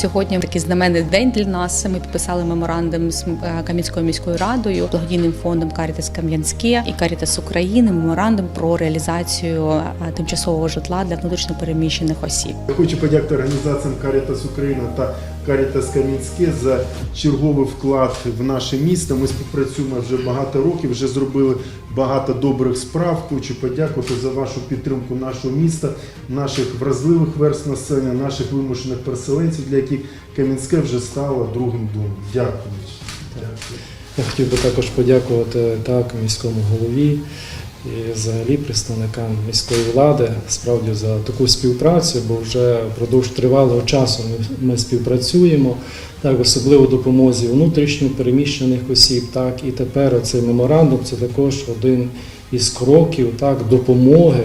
Сьогодні такий знаменний день для нас. Ми підписали меморандум з е, Кам'янською міською радою, благодійним фондом Карітас Кам'янське і Карітас України. Меморандум про реалізацію е, тимчасового житла для внутрішньопереміщених осіб. Хочу подякувати організаціям Карітас Україна та Caritas Кам'янське за черговий вклад в наше місто. Ми співпрацюємо вже багато років, вже зробили багато добрих справ. Хочу подякувати за вашу підтримку нашого міста, наших вразливих верст населення, наших вимушених переселенців, для яких Кам'янське вже стало другим домом. Дякую. Дякую. Я хотів би також подякувати так міському голові і взагалі представникам міської влади справді за таку співпрацю, бо вже впродовж тривалого часу ми, співпрацюємо, так особливо допомозі внутрішньо переміщених осіб. Так і тепер цей меморандум це також один із кроків так допомоги.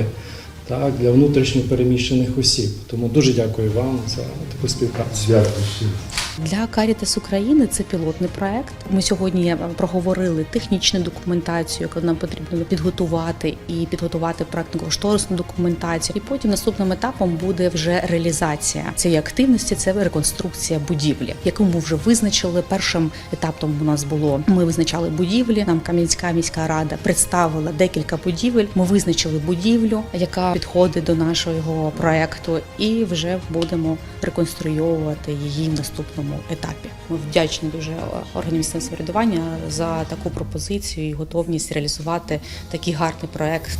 Так, для внутрішньо переміщених осіб. Тому дуже дякую вам за таку співпрацю. Дякую. Для Карітас України це пілотний проект. Ми сьогодні проговорили технічну документацію, яку нам потрібно підготувати і підготувати проектну кошторисну документацію. І потім наступним етапом буде вже реалізація цієї активності. Це реконструкція будівлі, яку ми вже визначили. Першим етапом у нас було ми визначали будівлі. Нам Кам'янська міська рада представила декілька будівель. Ми визначили будівлю, яка підходить до нашого проекту, і вже будемо реконструювати її в наступному етапі. Ми вдячні дуже органам місцевого самоврядування за таку пропозицію і готовність реалізувати такий гарний проект.